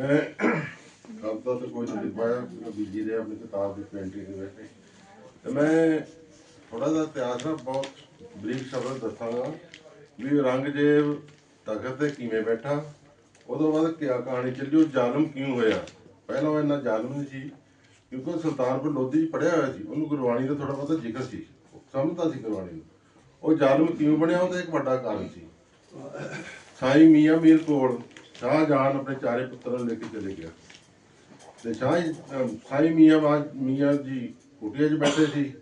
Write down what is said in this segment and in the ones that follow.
ਮੈਂ ਕਵਿਤਾ ਤੇ ਕੋਈ ਨਹੀਂ ਪਾਇਆ ਕਿਉਂਕਿ ਬੀਜੀ ਦੇ ਆਪਣੀ ਕਿਤਾਬ ਦੀ ਪੇਂਟਿੰਗ ਦੇ ਵਿੱਚ। ਤੇ ਮੈਂ ਥੋੜਾ ਜਿਹਾ ਇਤਿਹਾਸ ਨਾ ਬਹੁਤ ਬਰੀਕ ਸ਼ਬਦ ਦੱਸਾਂਗਾ ਵੀ ਔਰੰਗਜ਼ੇਬ ਤਖਤ ਤੇ ਕਿਵੇਂ ਬੈਠਾ ਉਦੋਂ ਬਾਅਦ ਕਿਆ ਕਹਾਣੀ ਚੱਲੀ, ਉਹ ਜ਼ਾਲਮ ਕਿਉਂ ਹੋਇਆ? ਪਹਿਲਾਂ ਉਹ ਇੰਨਾ ਜ਼ਾਲਮ ਨਹੀਂ ਸੀ, ਕਿਉਂਕਿ ਉਹ ਸੁਲਤਾਨਪੁਰ ਲੋਧੀ 'ਚ ਪੜਿਆ ਹੋਇਆ ਸੀ, ਉਹਨੂੰ ਗੁਰਬਾਣੀ ਦਾ ਥੋੜਾ ਬਹੁਤਾ ਜ਼ਿਕਰ ਸੀ, ਸਮਝਦਾ ਸੀ ਗੁਰਬਾਣੀ ਨੂੰ। ਉਹ ਜ਼ਾਲਮ ਕਿਉਂ ਬਣਿਆ, ਉਹਦਾ ਇੱਕ ਵੱਡਾ ਕਾਰਨ ਸੀ। ਸਾਈ ਮੀਆਂ ਮੀਰ ਕੋਲ ਸ਼ਾਹਜਹਾਨ ਆਪਣੇ ਚਾਰੇ ਪੁੱਤਰਾਂ ਨੂੰ ਲੈ ਕੇ ਚਲੇ ਗਿਆ ਤੇ ਸ਼ਾਹ ਅਮ, ਸਾਈ ਮੀਆਂ ਮੀਆਂ ਜੀ ਕੁਟੀਆ 'ਚ ਬੈਠੇ ਸੀ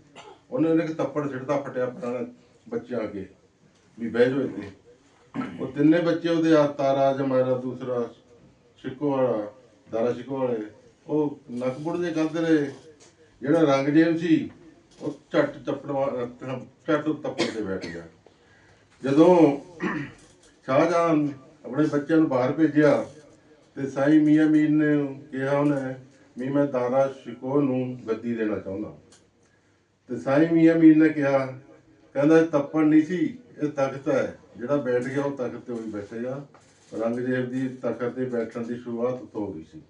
ਉਹਨੇ ਉਹਨੇ ਇੱਕ ਤੱਪੜ ਛਿੜਦਾ ਫਟਿਆ ਪੁਰਾਣਾ ਬੱਚਿਆਂ ਅੱਗੇ ਵੀ ਬਹਿ ਜਾਓ ਇੱਥੇ ਉਹ ਤਿੰਨੇ ਬੱਚੇ ਉਹਦੇ ਆ ਤਾਰਾ ਜਮਾਇਰਾ ਦੂਸਰਾ ਸ਼ਿਕੋ ਵਾਲਾ ਦਾਰਾ ਸ਼ਿਕੋ ਵਾਲੇ ਉਹ ਨਕਬੁੜ ਦੇ ਕਰਦੇ ਰਹੇ ਜਿਹੜਾ ਰੰਗ ਰੰਗਜੇਬ ਸੀ ਉਹ ਝੱਟ ਚੱਪੜ ਵਾ- ਝੱਟ ਤੱਪੜ ਤੇ ਬੈਠ ਗਿਆ ਜਦੋਂ ਸ਼ਾਹਜਹਾਨ ਆਪਣੇ ਬੱਚਿਆਂ ਨੂੰ ਬਾਹਰ ਭੇਜਿਆ ਤੇ ਸਾਈ ਮੀਆਂ ਮੀਰ ਨੇ ਕਿਹਾ ਉਹਨੇ ਵੀ ਮੈਂ ਦਾਰਾ ਸ਼ਿਕੋ ਨੂੰ ਗੱਦੀ ਦੇਣਾ ਚਾਹੁੰਦਾ। ਤੇ ਸਾਈ ਮੀਆਂ ਮੀਰ ਨੇ ਕਿਹਾ, ਕਹਿੰਦਾ ਇਹ ਤੱਪੜ ਨਹੀਂ ਸੀ, ਇਹ ਤਖਤ ਹੈ। ਜਿਹੜਾ ਬੈਠ ਗਿਆ ਉਹ ਤਖਤ ਤੇ ਉਹੀ ਬੈਠੇਗਾ ਰੰਗਜੇਬ ਦੀ ਤਖਤ ਤੇ ਬੈਠਣ ਦੀ ਸ਼ੁਰੂਆਤ ਉੱਥੋਂ ਹੋ ਗਈ ਸੀ।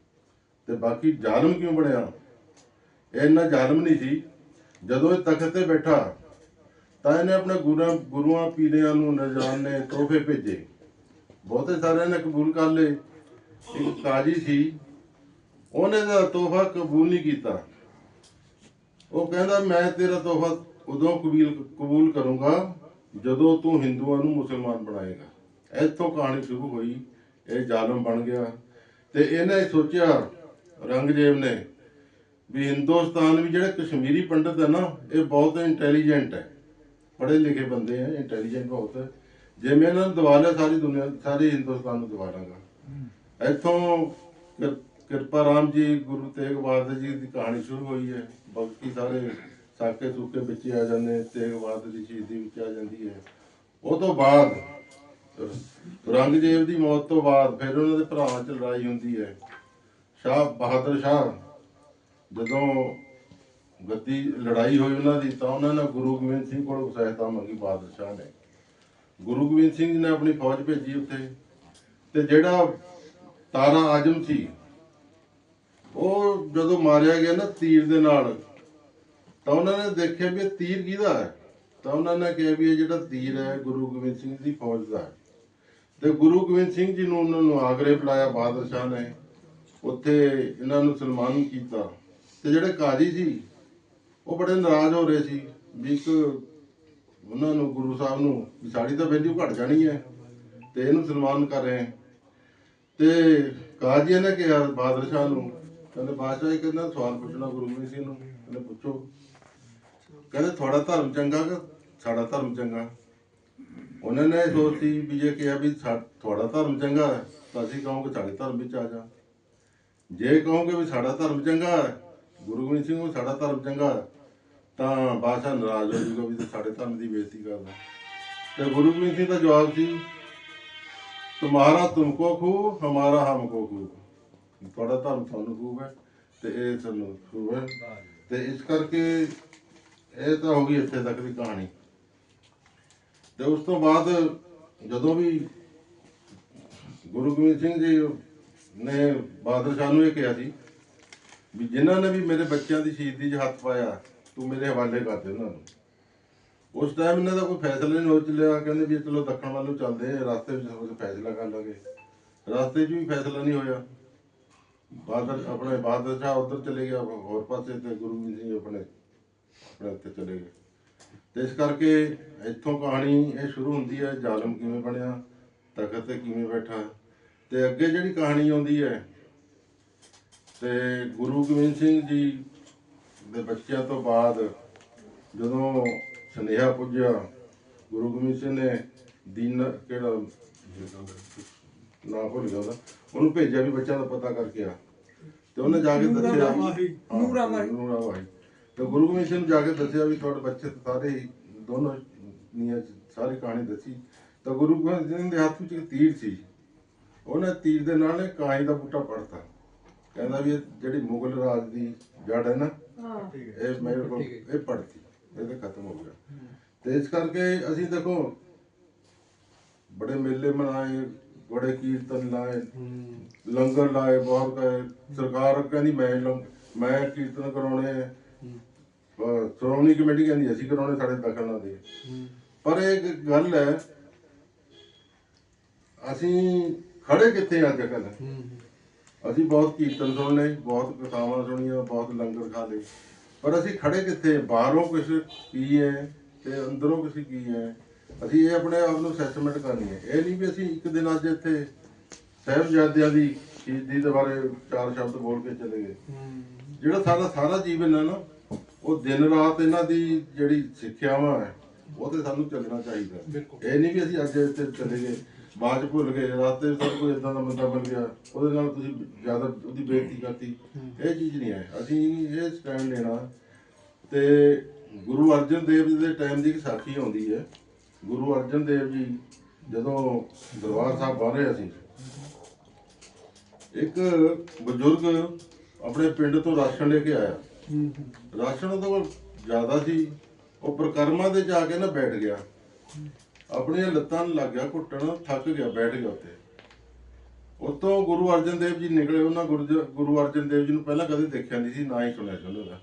ਤੇ ਬਾਕੀ ਜ਼ਾਲਮ ਕਿਉਂ ਬਣਿਆ? ਇਹ ਇੰਨਾ ਜ਼ਾਲਮ ਨਹੀਂ ਸੀ, ਜਦੋਂ ਇਹ ਤਖਤ ਤੇ ਬੈਠਾ, ਤਾਂ ਇਹਨੇ ਆਪਣੇ ਗੁਰਾਂ, ਗੁਰੂਆਂ ਪੀਰਿਆਂ ਨੂੰ ਨਜ਼ਾਨੇ ਤੋਹਫੇ ਭੇਜੇ। ਬਹੁਤੇ ਸਾਰਿਆਂ ਨੇ ਕਬੂਲ ਕਰ ਲਏ। ਇੱਕ ਕਾਜੀ ਸੀ, ਉਹਨੇ ਦਾ ਤੋਹਫਾ ਕਬੂਲ ਨਹੀਂ ਕੀਤਾ। ਉਹ ਕਹਿੰਦਾ, ਮੈਂ ਤੇਰਾ ਤੋਹਫਾ ਉਦੋਂ ਕਬੂਲ ਕਬੂਲ ਕਰੂੰਗਾ, ਜਦੋਂ ਤੂੰ ਹਿੰਦੂਆਂ ਨੂੰ ਮੁਸਲਮਾਨ ਬਣਾਏਗਾ। ਇੱਥੋਂ ਕਹਾਣੀ ਸ਼ੁਰੂ ਹੋਈ, ਇਹ ਜ਼ਾਲਮ ਬਣ ਗਿਆ ਤੇ ਇਹਨੇ ਸੋਚਿਆ, ਰੰਗਜੇਬ ਨੇ, ਵੀ ਹਿੰਦੁਸਤਾਨ ਵੀ ਜਿਹੜੇ ਕਸ਼ਮੀਰੀ ਪੰਡਤ ਹੈ ਨਾ, ਇਹ ਬਹੁਤ ਇੰਟੈਲੀਜੈਂਟ ਹੈ। ਪੜ੍ਹੇ ਲਿਖੇ ਬੰਦੇ ਹੈ ਇੰਟੈਲੀਜੈਂਟ ਬਹੁਤ ਹੈ। ਜੇ ਮੈਂ ਇਹਨਾਂ ਨੂੰ ਦਵਾ ਲਿਆ, ਸਾਰੀ ਦੁਨੀਆ, ਸਾਰੇ ਹਿੰਦੁਸਤਾਨ ਨੂੰ ਦਵਾ ਲਾਂਗਾ। ਇੱਥੋਂ ਕਿਰ- ਕਿਰਪਾ ਰਾਮ ਜੀ, ਗੁਰੂ ਤੇਗ ਬਹਾਦਰ ਜੀ ਦੀ ਕਹਾਣੀ ਸ਼ੁਰੂ ਹੋਈ ਹੈ। ਬਾਕੀ ਸਾਰੇ ਸਾਕੇ ਸੂਕੇ ਵਿੱਚ ਆ ਜਾਂਦੇ ਤੇਗ ਬਹਾਦਰ ਦੀ ਸ਼ਹੀਦੀ ਵਿੱਚ ਆ ਜਾਂਦੀ ਹੈ। ਉਹ ਤੋਂ ਬਾਅਦ ਔਰੰਗਜ਼ੇਬ ਦੀ ਮੌਤ ਤੋਂ ਬਾਅਦ ਫਿਰ ਉਹਨਾਂ ਦੇ ਭਰਾਵਾਂ 'ਚ ਲੜਾਈ ਹੁੰਦੀ ਹੈ। ਸ਼ਾਹ ਬਹਾਦਰ ਸ਼ਾਹ, ਜਦੋਂ ਗੱਦੀ, ਲੜਾਈ ਹੋਈ ਉਹਨਾਂ ਦੀ, ਤਾਂ ਉਹਨਾਂ ਨੇ ਗੁਰੂ ਗੋਬਿੰਦ ਸਿੰਘ ਕੋਲੋਂ ਸਹਾਇਤਾ ਮੰਗੀ ਬਹਾਦਰ ਸ਼ਾਹ ਨੇ। ਗੁਰੂ ਗੋਬਿੰਦ ਸਿੰਘ ਜੀ ਨੇ ਆਪਣੀ ਫੌਜ ਭੇਜੀ ਉੱਥੇ। ਤੇ ਜਿਹੜਾ ਤਾਰਾ ਆਜਮ ਸੀ, ਉਹ ਜਦੋਂ ਮਾਰਿਆ ਗਿਆ ਨਾ ਤੀਰ ਦੇ ਨਾਲ, ਤਾਂ ਉਹਨਾਂ ਨੇ ਦੇਖਿਆ ਵੀ ਇਹ ਤੀਰ ਕਿਹਦਾ ਹੈ? ਤਾਂ ਉਹਨਾਂ ਨੇ ਕਿਹਾ ਵੀ ਇਹ ਜਿਹੜਾ ਤੀਰ ਹੈ, ਗੁਰੂ ਗੋਬਿੰਦ ਸਿੰਘ ਦੀ ਫੌਜ ਦਾ ਹੈ। ਤੇ ਗੁਰੂ ਗੋਬਿੰਦ ਸਿੰਘ ਜੀ ਨੂੰ ਉਹਨਾਂ ਨੂੰ ਆਗਰੇ ਬੁਲਾਇਆ ਬਹਾਦਰ ਸ਼ਾਹ ਨੇ। ਉੱਥੇ ਇਹਨਾਂ ਨੂੰ ਸਨਮਾਨ ਕੀਤਾ। ਤੇ ਜਿਹੜੇ ਕਾਜੀ ਸੀ, ਉਹ ਬੜੇ ਨਾਰਾਜ਼ ਹੋ ਰਹੇ ਸੀ ਵੀ ਇੱਕ ਉਹਨਾਂ ਨੂੰ ਗੁਰੂ ਸਾਹਿਬ ਨੂੰ ਵੀ ਸਾਡੀ ਤਾਂ ਵੈਲਿਊ ਘਟ ਜਾਣੀ ਹੈ ਤੇ ਇਹਨੂੰ ਸਨਮਾਨ ਕਰ ਰਹੇ ਹੈ। ਤੇ ਕਾਜੀ ਨੇ ਕਿਹਾ ਬਹਾਦਰ ਸ਼ਾਹ ਨੂੰ, ਕਹਿੰਦੇ ਬਾਦਸ਼ਾਹ ਜੀ ਕਹਿੰਦਾ ਸਵਾਲ ਪੁੱਛਣਾ ਗੁਰੂ ਗੋਬਿੰਦ ਸਿੰਘ ਨੂੰ, ਕਹਿੰਦੇ ਪੁੱਛੋ। ਕਹਿੰਦੇ ਤੁਹਾਡਾ ਧਰਮ ਚੰਗਾ ਕਿ ਸਾਡਾ ਧਰਮ ਚੰਗਾ? ਉਹਨਾਂ ਨੇ ਇਹ ਸੋਚੀ ਵੀ ਜੇ ਕਿਹਾ ਵੀ ਸਾ- ਤੁਹਾਡਾ ਧਰਮ ਚੰਗਾ ਹੈ, ਤਾਂ ਅਸੀਂ ਕਹੋਗੇ ਸਾਡੇ ਧਰਮ ਵਿੱਚ ਆ ਜਾ। ਜੇ ਕਹੋਗੇ ਵੀ ਸਾਡਾ ਧਰਮ ਚੰਗਾ ਹੈ, ਗੁਰੂ ਗੋਬਿੰਦ ਸਿੰਘ ਨੂੰ ਸਾਡਾ ਧਰਮ ਚੰਗਾ ਹੈ ਤਾਂ ਬਾਦਸ਼ਾਹ ਨਾਰਾਜ਼ ਹੋ ਜਾਊਗਾ ਵੀ ਤੂੰ ਸਾਡੇ ਧਰਮ ਦੀ ਬੇਇੱਜ਼ਤੀ ਕਰਦਾ ਤੇ ਗੁਰੂ ਗੋਬਿੰਦ ਸਿੰਘ ਦਾ ਜਵਾਬ ਸੀ ਤੁਮਾਰਾ ਤੁਮਕੋ ਖੂ ਹਮਾਰਾ ਹਮਕੋ ਖੂ ਤੁਹਾਡਾ ਧਰਮ ਤੁਹਾਨੂੰ ਖੂਬ ਹੈ ਤੇ ਇਹ ਸਾਨੂੰ ਖੂਬ ਹੈ। ਤੇ ਇਸ ਕਰਕੇ ਇਹ ਤਾਂ ਹੋ ਗਈ ਇੱਥੇ ਤੱਕ ਦੀ ਕਹਾਣੀ। ਤੇ ਉਸ ਤੋਂ ਬਾਅਦ ਜਦੋਂ ਵੀ ਗੁਰੂ ਗੋਬਿੰਦ ਸਿੰਘ ਜੀ ਨੇ ਬਹਾਦਰ ਸ਼ਾਹ ਨੂੰ ਇਹ ਕਿਹਾ ਸੀ ਵੀ ਜਿਨ੍ਹਾਂ ਨੇ ਵੀ ਮੇਰੇ ਬੱਚਿਆਂ ਦੀ ਸ਼ਹੀਦੀ 'ਚ ਹੱਥ ਪਾਇਆ ਤੂੰ ਮੇਰੇ ਹਵਾਲੇ ਕਰ ਦੇ ਉਹਨਾਂ ਨੂੰ। ਉਸ ਟਾਈਮ ਇਹਨਾਂ ਦਾ ਕੋਈ ਫੈਸਲਾ ਨਹੀਂ ਹੋ ਚੱਲਿਆ। ਕਹਿੰਦੇ ਵੀ ਚਲੋ ਦੱਖਣ ਵੱਲ ਨੂੰ ਚੱਲਦੇ ਹਾਂ ਰਸਤੇ ਵਿੱਚ ਕੋਈ ਫੈਸਲਾ ਕਰ ਲਾਂਗੇ। ਰਸਤੇ 'ਚ ਵੀ ਫੈਸਲਾ ਨਹੀਂ ਹੋਇਆ। ਬਹਾਦਰ ਆਪਣੇ ਬਹਾਦਰ ਸ਼ਾਹ ਉੱਧਰ ਚਲੇ ਗਿਆ ਹੋਰ ਪਾਸੇ ਤੇ ਗੁਰੂ ਗੋਬਿੰਦ ਸਿੰਘ ਆਪਣੇ ਆਪਣੇ ਉੱਤੇ ਚਲੇ ਗਏ। ਤੇ ਇਸ ਕਰਕੇ ਇੱਥੋਂ ਕਹਾਣੀ ਇਹ ਸ਼ੁਰੂ ਹੁੰਦੀ ਹੈ, ਜ਼ਾਲਮ ਕਿਵੇਂ ਬਣਿਆ, ਤਖਤ ਤੇ ਕਿਵੇਂ ਬੈਠਾ। ਤੇ ਅੱਗੇ ਜਿਹੜੀ ਕਹਾਣੀ ਆਉਂਦੀ ਹੈ, ਤੇ ਗੁਰੂ ਗੋਬਿੰਦ ਸਿੰਘ ਜੀ ਦੇ ਬੱਚਿਆਂ ਤੋਂ ਬਾਅਦ ਜਦੋਂ ਸੁਨੇਹਾ ਪੁੱਜਿਆ ਗੁਰੂ ਗੋਬਿੰਦ ਸਿੰਘ ਨੇ ਦੀਨ ਕਿਹੜਾ ਨਾ ਭੁੱਲ ਗਿਆ ਉਹਦਾ ਉਹਨੂੰ ਭੇਜਿਆ ਵੀ ਬੱਚਿਆਂ ਦਾ ਪਤਾ ਕਰਕੇ ਆ। ਤੇ ਉਹਨੇ ਜਾ ਕੇ ਦੱਸਿਆ ਨੂਰਾ ਮਾਹੀ। ਨੂਰਾ ਮਾਹੀ। ਤੇ ਗੁਰੂ ਗੋਬਿੰਦ ਸਿੰਘ ਨੂੰ ਜਾ ਕੇ ਦੱਸਿਆ ਵੀ ਤੁਹਾਡੇ ਬੱਚੇ ਸਾਰੇ ਦੋਨੋਂ ਨੀਆਂ ਸਾਰੀ ਕਹਾਣੀ ਦੱਸੀ। ਤਾਂ ਗੁਰੂ ਗੋਬਿੰਦ ਸਿੰਘ ਦੇ ਹੱਥ ਵਿੱਚ ਇੱਕ ਤੀਰ ਸੀ। ਉਹਨੇ ਤੀਰ ਦੇ ਨਾਲ ਕਾਂਈ ਦਾ ਬੂਟਾ ਪੜਤਾ ਕਹਿੰਦਾ ਵੀ ਇਹ ਜਿਹੜੀ ਮੁਗਲ ਰਾਜ ਦੀ ਜੜ ਹੈ ਨਾ ਇਹ ਮੇਰੇ ਕੋਲ ਇਹ ਪੜਤੀ ਇਹ ਤਾਂ ਖਤਮ ਹੋ ਗਿਆ। ਤੇ ਇਸ ਕਰਕੇ ਅਸੀਂ ਦੇਖੋ ਬੜੇ ਮੇਲੇ ਮਨਾਏ ਬੜੇ ਕੀਰਤਨ ਲਾਏ ਲੰਗਰ ਲਾਏ ਬਹੁਤ ਗਏ ਸਰਕਾਰ ਕਹਿੰਦੀ ਮੈਂ ਲੰਗ- ਮੈਂ ਕੀਰਤਨ ਕਰਾਉਣੇ ਸ਼੍ਰੋਮਣੀ ਕਮੇਟੀ ਕਹਿੰਦੀ ਅਸੀਂ ਕਰਾਉਣੇ ਸਾਡੇ ਦਖਲ ਨਾ ਦੇ ਪਰ ਇਹ ਇੱਕ ਗੱਲ ਹੈ ਅਸੀਂ ਖੜੇ ਕਿੱਥੇ ਆ ਜਗਨ ਹੂੰ। ਅਸੀਂ ਬਹੁਤ ਕੀਰਤਨ ਸੁਣਨੇ ਬਹੁਤ ਕਥਾਵਾਂ ਸੁਣੀਆਂ ਬਹੁਤ ਲੰਗਰ ਖਾ ਲਏ। ਪਰ ਅਸੀਂ ਖੜੇ ਕਿੱਥੇ? ਬਾਹਰੋਂ ਕੁਛ ਕੀ ਹੈ ਤੇ ਅੰਦਰੋਂ ਕੁਛ ਕੀ ਹੈ? ਅਸੀਂ ਇਹ ਆਪਣੇ ਆਪ ਨੂੰ ਅਸੈਸਮੈਂਟ ਕਰਨੀ ਹੈ। ਇਹ ਨਹੀਂ ਵੀ ਅਸੀਂ ਇੱਕ ਦਿਨ ਅੱਜ ਇੱਥੇ ਸਾਹਿਬਜ਼ਾਦਿਆਂ ਦੀ ਸ਼ਹੀਦੀ ਦੇ ਬਾਰੇ ਚਾਰ ਸ਼ਬਦ ਬੋਲ ਕੇ ਚਲੇ ਗਏ। ਜਿਹੜਾ ਸਾਡਾ ਸਾਰਾ ਜੀਵਨ ਹੈ ਨਾ ਉਹ ਦਿਨ ਰਾਤ ਇਹਨਾਂ ਦੀ ਜਿਹੜੀ ਸਿੱਖਿਆਵਾਂ ਹੈ ਉਹ ਤੇ ਸਾਨੂੰ ਚੱਲਣਾ ਚਾਹੀਦਾ। ਇਹ ਨਹੀਂ ਵੀ ਅਸੀਂ ਅੱਜ ਇੱਥੇ ਚਲੇ ਗਏ। ਬਾਅਦ ਚ ਭੁੱਲ ਗਏ, ਰਾਤੇ ਸਭ ਕੋਈ ਇਦਾਂ ਦਾ ਬੰਦਾ ਮਿਲ ਗਿਆ, ਉਹਦੇ ਨਾਲ ਤੁਸੀਂ ਜ਼ਿਆਦਾ ਉਹਦੀ ਬੇਇੱਜ਼ਤੀ ਕਰਤੀ। ਇਹ ਚੀਜ਼ ਨਹੀਂ ਹੈ ਅਸੀਂ ਇਹ ਸਟੈਂਡ ਲੈਣਾ। ਤੇ ਗੁਰੂ ਅਰਜਨ ਦੇਵ ਜੀ ਦੇ ਟਾਈਮ ਦੀ ਇੱਕ ਸਾਖੀ ਆਉਂਦੀ ਹੈ। ਗੁਰੂ ਅਰਜਨ ਦੇਵ ਜੀ ਜਦੋਂ ਦਰਬਾਰ ਸਾਹਿਬ ਬਣ ਰਹੇ ਸੀ, ਇੱਕ ਬਜ਼ੁਰਗ ਆਪਣੇ ਪਿੰਡ ਤੋਂ ਰਾਸ਼ਨ ਲੈ ਕੇ ਆਇਆ। ਰਾਸ਼ਨ ਉਹਦੇ ਕੋਲ ਜ਼ਿਆਦਾ ਸੀ। ਉਹ ਪ੍ਰਕਰਮਾ ਦੇ ਜਾ ਕੇ ਨਾ ਬੈਠ ਗਿਆ। ਆਪਣੀਆਂ ਲੱਤਾਂ ਨੂੰ ਲੱਗ ਗਿਆ, ਘੁੱਟਣ, ਥੱਕ ਗਿਆ, ਬੈਠ ਗਿਆ ਉੱਥੇ। ਉਤੋਂ ਗੁਰੂ ਅਰਜਨ ਦੇਵ ਜੀ ਨਿਕਲੇ, ਉਹਨਾਂ ਗੁਰੂ ਗੁਰੂ ਅਰਜਨ ਦੇਵ ਜੀ ਨੂੰ ਪਹਿਲਾਂ ਕਦੇ ਦੇਖਿਆ ਨਹੀਂ ਸੀ, ਨਾ ਹੀ ਸੁਣਿਆ ਸੀ ਉਹਨਾਂ ਦਾ।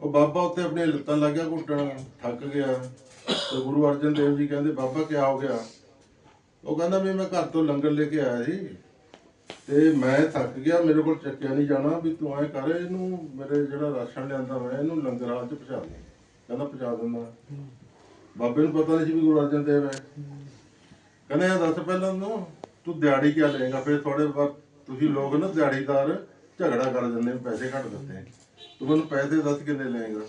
ਉਹ ਬਾਬਾ ਉੱਤੇ ਆਪਣੀਆਂ ਲੱਤਾਂ ਲੱਗ ਗਿਆ, ਘੁੱਟਣ, ਥੱਕ ਗਿਆ। ਤੇ ਗੁਰੂ ਅਰਜਨ ਦੇਵ ਜੀ ਕਹਿੰਦੇ, ਬਾਬਾ ਕੀ ਹੋ ਗਿਆ? ਉਹ ਕਹਿੰਦਾ, ਵੀ ਮੈਂ ਘਰ ਤੋਂ ਲੰਗਰ ਲੈ ਕੇ ਆਇਆ ਸੀ। ਤੇ ਮੈਂ ਥੱਕ ਗਿਆ, ਮੇਰੇ ਕੋਲ ਚੱਕਿਆ ਨਹੀਂ ਜਾਣਾ, ਵੀ ਤੂੰ ਐ ਕਰ, ਇਹਨੂੰ ਮੇਰੇ ਜਿਹੜਾ ਰਾਸ਼ਨ ਲਿਆਂਦਾ ਮੈਂ ਇਹਨੂੰ ਲੰਗਰ ਹਾਲ ਚ ਪਹੁੰਚਾ ਦੇ। ਕਹਿੰਦਾ, ਪਹੁੰਚਾ ਦਿੰਦਾ। ਬਾਬੇ ਨੂੰ ਪਤਾ ਨਹੀਂ ਸੀ ਵੀ ਗੁਰੂ ਅਰਜਨ ਦੇਵ ਹੈ। ਕਹਿੰਦਾ ਇਹ ਦੱਸ ਪਹਿਲਾਂ ਨੂੰ ਤੂੰ ਦਿਹਾੜੀ ਕਿਆ ਲਏਗਾ? ਫਿਰ ਤੁਹਾਡੇ ਬਾਅਦ ਤੁਸੀਂ ਲੋਕ ਨਾ ਦਿਹਾੜੀਦਾਰ ਝਗੜਾ ਕਰ ਦਿੰਦੇ ਪੈਸੇ ਘੱਟ ਦਿੰਦੇ ਤੂੰ ਮੈਨੂੰ ਪੈਸੇ ਦੱਸ ਕਿੰਨੇ ਲਏਗਾ?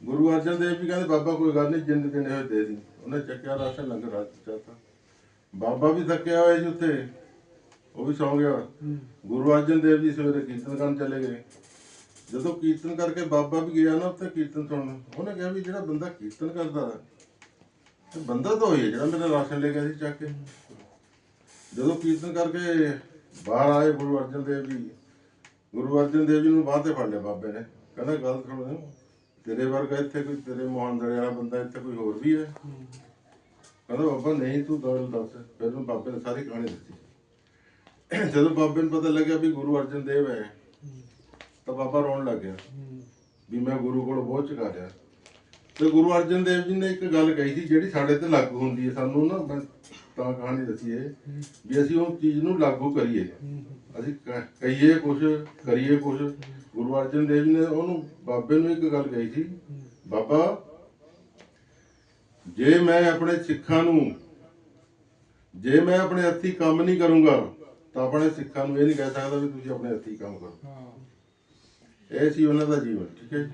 ਗੁਰੂ ਅਰਜਨ ਦੇਵ ਜੀ ਕਹਿੰਦੇ ਬਾਬਾ ਕੋਈ ਗੱਲ ਨਹੀਂ ਜਿੰਨੇ ਦਿਨ ਹੋਏ ਦੇ ਦੀ। ਉਹਨੇ ਚੱਕਿਆ ਰਾਸ਼ਨ ਲੰਗਰ ਰਾਜ ਚਾਤਾ ਬਾਬਾ ਵੀ ਥੱਕਿਆ ਹੋਇਆ ਸੀ ਉੱਥੇ। ਉਹ ਵੀ ਸੌਂ ਗਿਆ। ਗੁਰੂ ਅਰਜਨ ਦੇਵ ਜੀ ਸਵੇਰੇ ਕੀਰਤਨ ਕਰਨ ਚਲੇ ਗਏ। ਜਦੋਂ ਕੀਰਤਨ ਕਰਕੇ ਬਾਬਾ ਵੀ ਗਿਆ ਨਾ ਉੱਥੇ ਕੀਰਤਨ ਸੁਣਨ ਉਹਨੇ ਕਿਹਾ ਵੀ ਜਿਹੜਾ ਬੰਦਾ ਕੀਰਤਨ ਕਰਦਾ ਬੰਦਾ ਤਾਂ ਹੋਈ ਜਿਹੜਾ ਮੇਰਾ ਰਾਸ਼ਨ ਲੈ ਗਿਆ ਸੀ ਚੱਕ ਕੇ। ਜਦੋਂ ਕੀਰਤਨ ਕਰਕੇ ਬਾਹਰ ਆਏ ਗੁਰੂ ਅਰਜਨ ਦੇਵ ਜੀ ਗੁਰੂ ਅਰਜਨ ਦੇਵ ਜੀ ਨੂੰ ਬਾਹ ਤੇ ਫੜ ਲਿਆ ਬਾਬੇ ਨੇ। ਕਹਿੰਦਾ ਗੱਲ ਸੁਣ ਤੇਰੇ ਵਰਗਾ ਇੱਥੇ ਕੋਈ ਤੇਰੇ ਮੋਹਨਦਰੇ ਵਾਲਾ ਬੰਦਾ ਇੱਥੇ ਕੋਈ ਹੋਰ ਵੀ ਹੈ? ਕਹਿੰਦਾ ਬਾਬਾ ਨਹੀਂ ਤੂੰ ਗੱਲ ਦੱਸ ਫਿਰ ਉਹਨੂੰ ਬਾਬੇ ਨੇ ਸਾਰੀ ਕਹਾਣੀ ਦੱਸੀ ਜਦੋਂ ਬਾਬੇ ਨੂੰ ਪਤਾ ਲੱਗਿਆ ਵੀ ਗੁਰੂ ਅਰਜਨ ਦੇਵ ਹੈ ਤਾਂ ਬਾਬਾ ਰੋਣ ਲੱਗ ਗਿਆ ਵੀ ਮੈਂ ਗੁਰੂ ਕੋਲ ਬਹੁਤ ਚੁਕਾ ਤੇ ਗੁਰੂ ਅਰਜਨ ਦੇਵ ਜੀ ਨੇ ਇੱਕ ਗੱਲ ਕਹੀ ਸੀ ਜਿਹੜੀ ਸਾਡੇ ਤੇ ਲਾਗੂ ਹੁੰਦੀ ਹੈ ਸਾਨੂੰ ਨਾ ਮੈਂ ਤਾਂ ਕਹਾਣੀ ਦੱਸੀ ਹੈ ਵੀ ਅਸੀਂ ਉਹ ਚੀਜ਼ ਨੂੰ ਲਾਗੂ ਕਰੀਏ। ਅਸੀਂ ਕ- ਕਹੀਏ ਕੁਝ ਕਰੀਏ ਕੁਝ ਗੁਰੂ ਅਰਜਨ ਦੇਵ ਜੀ ਨੇ ਉਹਨੂੰ ਬਾਬੇ ਨੂੰ ਇੱਕ ਗੱਲ ਕਹੀ ਸੀ ਬਾਬਾ ਜੇ ਮੈਂ ਆਪਣੇ ਸਿੱਖਾਂ ਨੂੰ ਜੇ ਮੈਂ ਆਪਣੇ ਹੱਥੀ ਕੰਮ ਨਹੀਂ ਕਰੂੰਗਾ ਤਾਂ ਆਪਣੇ ਸਿੱਖਾਂ ਨੂੰ ਇਹ ਨਹੀਂ ਕਹਿ ਸਕਦਾ ਵੀ ਤੁਸੀਂ ਆਪਣੇ ਹੱਥੀ ਕੰਮ ਕਰੋ। ਹਾਂ। ਇਹ ਸੀ ਉਹਨਾਂ ਦਾ ਜੀਵਨ ਠੀਕ ਹੈ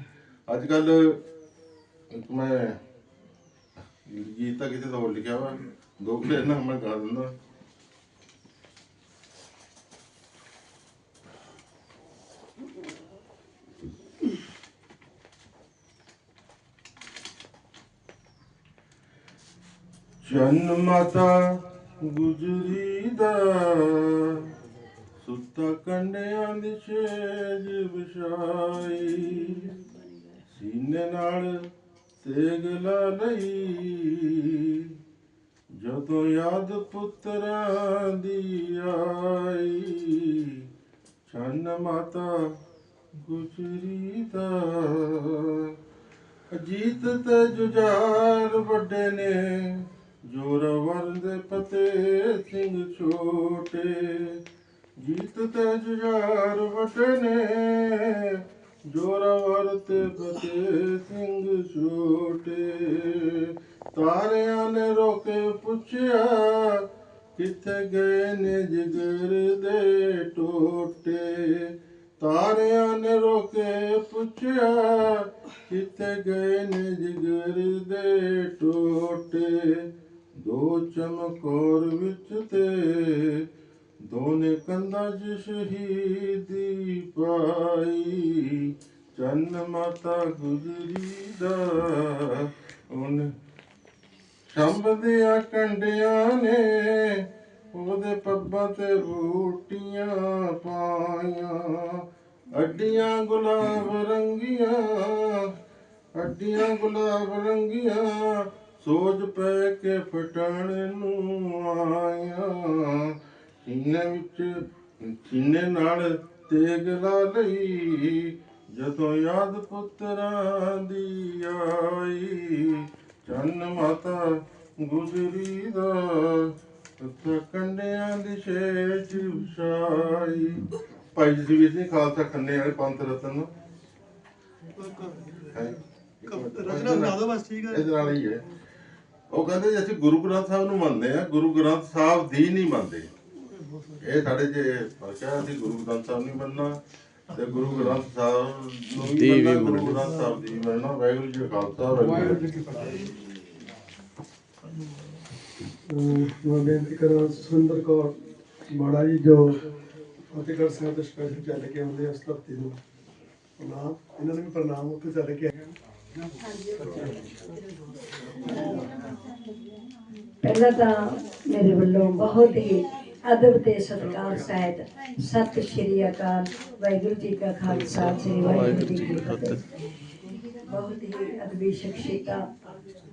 ਅੱਜ ਕੱਲ ਇੱਕ ਮੈਂ ਗੀਤ ਤਾਂ ਕਿਤੇ ਹੋਰ ਲਿਖਿਆ ਵਾ। ਦੋ ਕੁ ਨਾ ਮੈਂ ਗਾ ਦਿੰਦਾ। ਚੰਨ ਮਾਤਾ ਗੁਜਰੀ ਦਾ ਸੁੱਤਾ ਕੰਡਿਆਂ ਦੀ ਛੇਜ ਵਿਛਾਈ। ਸੀਨੇ ਨਾਲ ਸੇਗ ਲਾ ਲਈ ਜਦੋਂ ਯਾਦ ਪੁੱਤਰਾਂ ਦੀ ਆਈ ਚੰਨ ਮਾਤਾ ਗੁਜਰੀ ਦਾ ਅਜੀਤ ਤੇ ਜੁਝਾਰ ਵੱਡੇ ਨੇ ਜੋਰਾਵਰ ਦੇ ਪਤੇ ਸਿੰਘ ਛੋਟੇ। ਜੀਤ ਤੇ ਜੁਝਾਰ ਵੱਡੇ ਨੇ ਜੋਰਾਵਰ ਤੇ ਪਤੇ ਸਿੰਘ ਛੋਟੇ, ਤਾਰਿਆਂ ਨੇ ਰੋਕੇ ਪੁੱਛਿਆ, ਕਿੱਥੇ ਗਏ ਨੇ ਜਿਗਰ ਦੇ ਟੋਟੇ? ਤਾਰਿਆਂ ਨੇ ਰੋਕੇ ਪੁੱਛਿਆ, ਕਿੱਥੇ ਗਏ ਨੇ ਜਿਗਰ ਦੇ ਟੋਟੇ? ਦੋ ਚਮਕੌਰ ਵਿੱਚ ਤੇ ਦੋਨੇ ਕੰਧਾਂ 'ਚ ਸ਼ਹੀਦੀ ਪਾਈ, ਚੰਨ ਮਾਤਾ ਗੁਜਰੀ ਦਾ। ਉਹਨੇ ਸ਼ੰਭ ਦੀਆਂ ਕੰਡਿਆਂ ਨੇ ਉਹਦੇ ਪੱਬਾਂ ਤੇ ਬੂਟੀਆਂ ਪਾਈਆਂ। ਅੱਡੀਆਂ ਗੁਲਾਬ ਰੰਗੀਆਂ, ਅੱਡੀਆਂ ਗੁਲਾਬ ਰੰਗੀਆਂ, ਸੋਜ ਪੈ ਕੇ ਫਟਣ ਨੂੰ ਆਇਆ ਸੀਨੇ ਵਿੱਚ ਸੀਨੇ ਨਾਲ ਤੇਗ ਲਾ ਲਈ ਜਦੋਂ ਯਾਦ ਪੁੱਤਰਾਂ ਦੀ ਆਈ। ਚੰਨ ਮਾਤਾ ਗੁਜਰੀ ਦਾ ਉੱਥੇ ਕੰਡਿਆਂ ਦੀ ਸ਼ੇਜ ਵਿਛਾਈ। ਭਾਈ ਜੀ ਵੀ ਨਹੀਂ ਖਾਲਸਾ ਖੰਨੇ ਵਾਲੇ ਪੰਥ ਰਤਨ ਹੈ? ਰਚਨਾ ਬਣਾ ਦਿਓ ਬਸ ਠੀਕ ਹੈ ਇਹਦੇ ਨਾਲ ਹੀ ਹੈ। ਉਹ ਕਹਿੰਦੇ ਜੀ ਅਸੀਂ ਗੁਰੂ ਗ੍ਰੰਥ ਸਾਹਿਬ ਨੂੰ ਮੰਨਦੇ ਆ ਗੁਰੂ ਗ੍ਰੰਥ ਸਾਹਿਬ ਦੀ ਨਹੀਂ ਮੰਨਦੇ। ਇਹ ਸਾਡੇ ਜੇ ਪਰਚਾ ਅਸੀਂ ਗੁਰੂ ਗ੍ਰੰਥ ਸਾਹਿਬ ਨਹੀਂ ਮੰਨਣਾ ਤੇ ਗੁਰੂ ਗ੍ਰੰਥ ਸਾਹਿਬ ਨੂੰ ਵੀ ਮੰਨਣਾ ਗੁਰੂ ਗ੍ਰੰਥ ਸਾਹਿਬ ਦੀ ਮੰਨਣਾ ਵਾਹਿਗੁਰੂ ਜੀ ਕਾ ਖਾਲਸਾ ਵਾਹਿਗੁਰੂ ਜੀ ਕੀ ਫਤਿਹ। ਅਹ ਮੈਂ ਬੇਨਤੀ ਕਰਾਂ ਸੁਰਿੰਦਰ ਕੌਰ ਮਾੜਾ ਜੀ ਜੋ ਫਤਿਹਗੜ੍ਹ ਸਾਹਿਬ ਤੋਂ ਸਪੈਸ਼ਲ ਚੱਲ ਕੇ ਆਉਂਦੇ ਆ ਉਸ ਧਰਤੀ ਨੂੰ ਪ੍ਰਣਾਮ। ਇਹਨਾਂ ਨੂੰ ਵੀ ਪ੍ਰਣਾਮ ਉੱਥੇ ਚੱਲ ਕੇ ਆਏ ਪਹਿਲਾਂ ਤਾਂ ਮੇਰੇ ਵੱਲੋਂ ਬਹੁਤ ਹੀ ਅਦਬ ਤੇ ਸਤਿਕਾਰ ਸਹਿਤ ਸਤਿ ਸ਼੍ਰੀ ਅਕਾਲ। ਵਾਹਿਗੁਰੂ ਜੀ ਕਾ ਖਾਲਸਾ, ਸ੍ਰੀ ਵਾਹਿਗੁਰੂ ਜੀ ਕੀ ਫਤਿਹ। ਬਹੁਤ ਹੀ ਅਦਬੀ ਸ਼ਖਸੀਅਤਾਂ